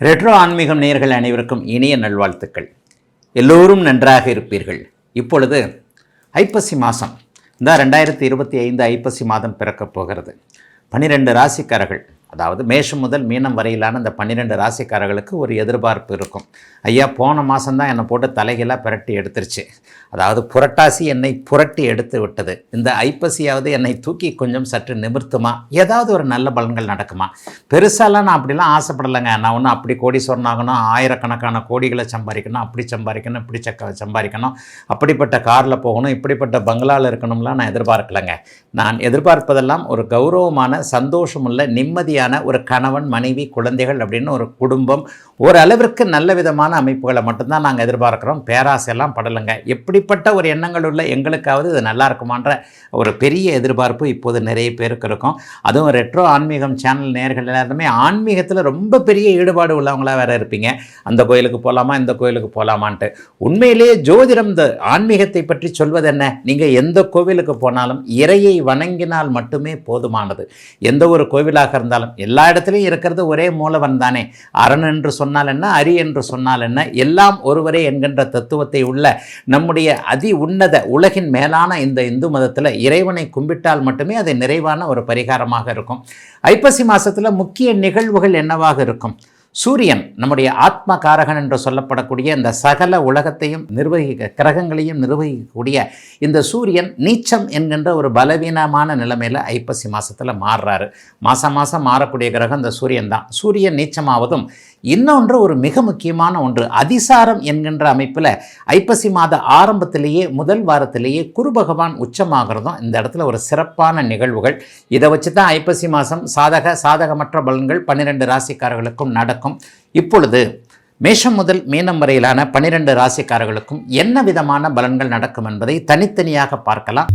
Retro ஆன்மீகம் நேயர்கள் அனைவருக்கும் இனிய நல்வாழ்த்துக்கள். எல்லோரும் நன்றாக இருப்பீர்கள். இப்பொழுது ஐப்பசி மாதம் இந்த ரெண்டாயிரத்தி இருபத்தி ஐந்து ஐப்பசி மாதம் பிறக்கப் போகிறது. பன்னிரெண்டு ராசிக்காரர்கள். அதாவது மேஷம் முதல் மீனம் வரையிலான இந்த பன்னிரெண்டு ராசிக்காரர்களுக்கு ஒரு எதிர்பார்ப்பு இருக்கும். ஐயா போன மாதம்தான் என்னை போட்டு தலைகளாக புரட்டி எடுத்துருச்சு. அதாவது புரட்டாசி என்னை புரட்டி எடுத்து விட்டது. இந்த ஐப்பசியாவது என்னை தூக்கி கொஞ்சம் சற்று நிமிர்த்துமா? ஏதாவது ஒரு நல்ல பலன்கள் நடக்குமா? பெருசாலாம் நான் அப்படிலாம் ஆசைப்படலைங்க. நான் ஒன்றும் அப்படி கோடி சொன்னாகணும் ஆயிரக்கணக்கான கோடிகளை சம்பாதிக்கணும் அப்படி சம்பாதிக்கணும் இப்படி சக்க சம்பாதிக்கணும் அப்படிப்பட்ட காரில் போகணும் இப்படிப்பட்ட பங்களாவில் இருக்கணும்லாம் நான் எதிர்பார்க்கலைங்க. நான் எதிர்பார்ப்பதெல்லாம் ஒரு கௌரவமான சந்தோஷமுள்ள நிம்மதியான ஒரு கணவன் மனைவி குழந்தைகள் அப்படின்னு ஒரு குடும்பம் ஓரளவிற்கு நல்ல விதமான அமைப்புகளை மட்டும்தான் நாங்கள் எதிர்பார்க்குறோம். பேராசையெல்லாம் படலைங்க. எப்படிப்பட்ட ஒரு எண்ணங்கள் உள்ள எங்களுக்காவது இது நல்லா இருக்குமான்ற ஒரு பெரிய எதிர்பார்ப்பு இப்போது நிறைய பேருக்கு இருக்கும். அதுவும் ரெட்ரோ ஆன்மீகம் சேனல் நேர்கள் எல்லாருமே ஆன்மீகத்தில் ரொம்ப பெரிய ஈடுபாடு உள்ளவங்களாக வேறு இருப்பீங்க. அந்த கோயிலுக்கு போகலாமா இந்த கோயிலுக்கு போகலாமான்ட்டு உண்மையிலேயே ஜோதிடம் இந்த ஆன்மீகத்தை பற்றி சொல்வது என்ன நீங்கள் எந்த கோவிலுக்கு போனாலும் இறையை வணங்கினால் மட்டுமே போதுமானது. எந்த ஒரு கோவிலாக இருந்தாலும் எல்லா இடத்துலையும் இருக்கிறது ஒரே மூலவன் தானே. அரண் என்று சொன்னால் என்ன அரி என்று சொன்னால் என்ன எல்லாம் ஒருவரே என்கின்ற தத்துவத்தை உள்ள நம்முடைய அதி உன்னத உலகின் மேலான இந்த இந்து மதத்தில் இறைவனை கும்பிட்டால் மட்டுமே அது நிறைவான ஒரு பரிகாரமாக இருக்கும். ஐப்பசி மாதத்தில் முக்கிய நிகழ்வுகள் என்னவாக இருக்கும்? சூரியன் நம்முடைய ஆத்ம காரகன் என்று சொல்லப்படக்கூடிய இந்த சகல உலகத்தையும் நிர்வகிக்க கிரகங்களையும் நிர்வகிக்கக்கூடிய இந்த சூரியன் நீச்சம் என்கின்ற ஒரு பலவீனமான நிலைமையில் ஐப்பசி மாதத்தில் மாறுறாரு. மாதம் மாதம் மாறக்கூடிய கிரகம் இந்த சூரியன் தான். சூரியன் நீச்சமாவதும் இன்னொன்று ஒரு மிக முக்கியமான ஒன்று. அதிசாரம் என்கின்ற அமைப்பில் ஐப்பசி மாத ஆரம்பத்திலேயே முதல் வாரத்திலேயே குரு பகவான் உச்சமாகிறதும் இந்த இடத்துல ஒரு சிறப்பான நிகழ்வுகள். இதை வச்சு தான் ஐப்பசி மாதம் சாதக சாதகமற்ற பலன்கள் பன்னிரெண்டு ராசிக்காரர்களுக்கும் நடக்கும். இப்பொழுது மேஷம் முதல் மீனம் வரையிலான பனிரெண்டு ராசிக்காரர்களுக்கும் என்ன விதமான பலன்கள் நடக்கும் என்பதை தனித்தனியாக பார்க்கலாம்.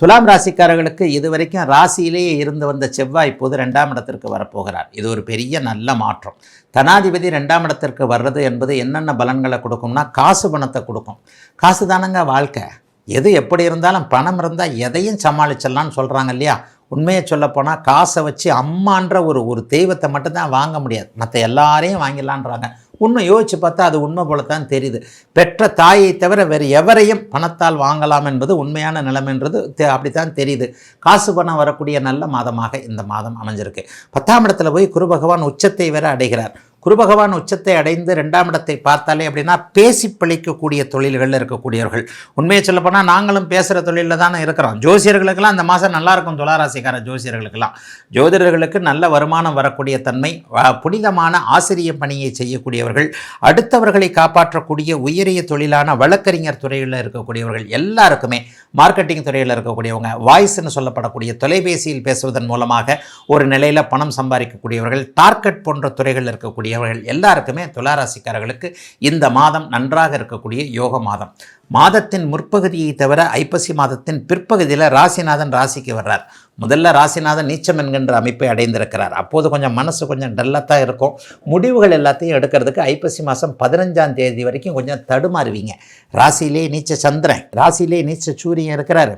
துலாம் ராசிக்காரர்களுக்கு இதுவரைக்கும் ராசியிலேயே இருந்து வந்த செவ்வாய் இப்போது ரெண்டாம் இடத்திற்கு வரப்போகிறார். இது ஒரு பெரிய நல்ல மாற்றம். தனாதிபதி ரெண்டாம் இடத்திற்கு வர்றது என்பது என்னென்ன பலன்களை கொடுக்கும்னா காசு பணத்தை கொடுக்கும். காசு தானங்க வாழ்க்கை. எது எப்படி இருந்தாலும் பணம் இருந்தால் எதையும் சமாளிச்சிடலாம்னு சொல்கிறாங்க இல்லையா? உண்மையை சொல்லப்போனால் காசை வச்சு அம்மான்ற ஒரு ஒரு தெய்வத்தை மட்டும்தான் வாங்க முடியாது. மற்ற எல்லாரையும் வாங்கிடலான்றாங்க. உண்மை யோசித்து பார்த்தா அது உண்மை போல தான் தெரியுது. பெற்ற தாயை தவிர வேறு எவரையும் பணத்தால் வாங்கலாம் என்பது உண்மையான நிலைமைன்றது அப்படி அப்படித்தான் தெரியுது. காசு பணம் வரக்கூடிய நல்ல மாதமாக இந்த மாதம் அமைஞ்சிருக்கு. பத்தாம் இடத்துல போய் குரு பகவான் உச்சத்தை வேற அடைகிறார். குருபகவான் உச்சத்தை அடைந்து ரெண்டாம் இடத்தை பார்த்தாலே அப்படின்னா பேசி பிழைக்கக்கூடிய தொழில்களில் இருக்கக்கூடியவர்கள். உண்மையை சொல்லப்போனால் நாங்களும் பேசுகிற தொழிலில் தானே இருக்கிறோம். ஜோசியர்களுக்கெல்லாம் இந்த மாதம் நல்லாயிருக்கும் துளாராசிக்கார ஜோசியர்களுக்கெல்லாம். ஜோதிடர்களுக்கு நல்ல வருமானம் வரக்கூடிய தன்மை புனிதமான ஆசிரிய பணியை செய்யக்கூடியவர்கள் அடுத்தவர்களை காப்பாற்றக்கூடிய உயரிய தொழிலான வழக்கறிஞர் துறையில் இருக்கக்கூடியவர்கள் எல்லாருக்குமே மார்க்கெட்டிங் துறையில் இருக்கக்கூடியவங்க வாய்ஸ்னு சொல்லப்படக்கூடிய தொலைபேசியில் பேசுவதன் மூலமாக ஒரு நிலையில் பணம் சம்பாதிக்கக்கூடியவர்கள் டார்கெட் போன்ற துறைகளில் இருக்கக்கூடிய இருக்கக்கூடியவர்கள் எல்லாருக்குமே துளாராசிக்காரர்களுக்கு இந்த மாதம் நன்றாக இருக்கக்கூடிய யோக மாதம். மாதத்தின் முற்பகுதியை தவிர ஐப்பசி மாதத்தின் பிற்பகுதியில் ராசிநாதன் ராசிக்கு வர்றார். முதல்ல ராசிநாதன் நீச்சம் என்கின்ற அமைப்பை அடைந்திருக்கிறார். அப்போது கொஞ்சம் மனசு கொஞ்சம் டல்லாக தான் இருக்கும். முடிவுகள் எல்லாத்தையும் எடுக்கிறதுக்கு ஐப்பசி மாதம் பதினஞ்சாம் தேதி வரைக்கும் கொஞ்சம் தடுமாறுவீங்க. ராசியிலே நீச்ச சந்திரன் ராசியிலே நீச்ச சூரியன் இருக்கிறாரு.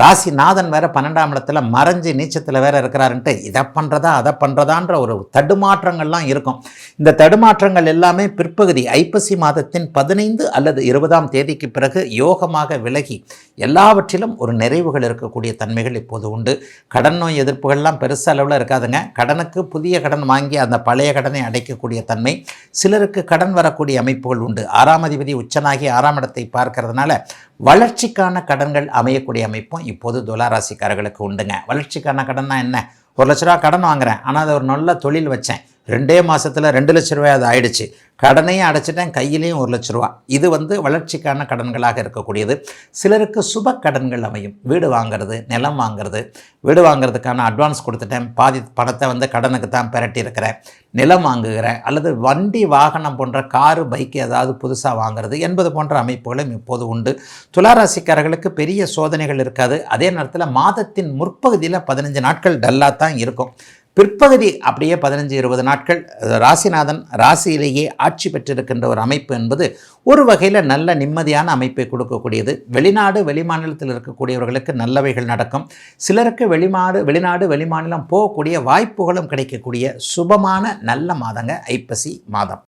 ராசிநாதன் வேற பன்னெண்டாம் இடத்துல மறைஞ்சு நீச்சத்தில் வேற இருக்கிறாருன்ட்டு இதை பண்ணுறதா அதை பண்ணுறதான்ற ஒரு தடுமாற்றங்கள்லாம் இருக்கும். இந்த தடுமாற்றங்கள் எல்லாமே பிற்பகுதி ஐப்பசி மாதத்தின் பதினைந்து அல்லது இருபதாம் தேதிக்கு பிறகு யோகமாக விலகி எல்லாவற்றிலும் ஒரு நிறைவுகள் இருக்கக்கூடிய தன்மைகள் இப்போது உண்டு. கடன் நோய் எதிர்ப்புகள்லாம் பெருசு அளவில் இருக்காதுங்க. கடனுக்கு புதிய கடன் வாங்கி அந்த பழைய கடனை அடைக்கக்கூடிய தன்மை. சிலருக்கு கடன் வரக்கூடிய அமைப்புகள் உண்டு. ஆறாம் அதிபதி உச்சனாகி ஆறாம் இடத்தை பார்க்கறதுனால வளர்ச்சிக்கான கடன்கள் அமையக்கூடிய அமைப்பும் இப்போது துலாராசிக்காரர்களுக்கு உண்டுங்க. வளர்ச்சிக்கான கடன்னா என்ன? ஒரு லட்ச ரூபா கடன் வாங்குறேன். ஆனால் அதை ஒரு நல்ல தொழில் வச்சேன். ரெண்டே மாதத்தில் ரெண்டு லட்ச ரூபாய் அது ஆயிடுச்சு. கடனையும் அடைச்சிட்டேன் கையிலையும் ஒரு லட்ச ரூபா. இது வந்து வளர்ச்சிக்கான கடன்களாக இருக்கக்கூடியது. சிலருக்கு சுப கடன்கள் அமையும். வீடு வாங்குறது நிலம் வாங்குறது. வீடு வாங்குறதுக்கான அட்வான்ஸ் கொடுத்துட்டேன். பாதி பணத்தை வந்து கடனுக்கு தான் பெரட்டியிருக்கிறேன். நிலம் வாங்குகிறேன். அல்லது வண்டி வாகனம் போன்ற காரு பைக்கு ஏதாவது புதுசாக வாங்குறது என்பது போன்ற அமைப்புகளும் இப்போது உண்டு. துளாராசிக்காரர்களுக்கு பெரிய சோதனைகள் இருக்காது. அதே நேரத்தில் மாதத்தின் முற்பகுதியில் பதினஞ்சு நாட்கள் டல்லாக தான் இருக்கும். பிற்பகுதி அப்படியே பதினஞ்சு இருபது நாட்கள் ராசிநாதன் ராசியிலேயே ஆட்சி பெற்றிருக்கின்ற ஒரு அமைப்பு என்பது ஒரு வகையில் நல்ல நிம்மதியான அமைப்பை கொடுக்கக்கூடியது. வெளிநாடு வெளிமாநிலத்தில் இருக்கக்கூடியவர்களுக்கு நல்லவைகள் நடக்கும். சிலருக்கு வெளிநாடு வெளிநாடு வெளிமாநிலம் போகக்கூடிய வாய்ப்புகளும் கிடைக்கக்கூடிய சுபமான நல்ல மாதங்க ஐப்பசி மாதம்.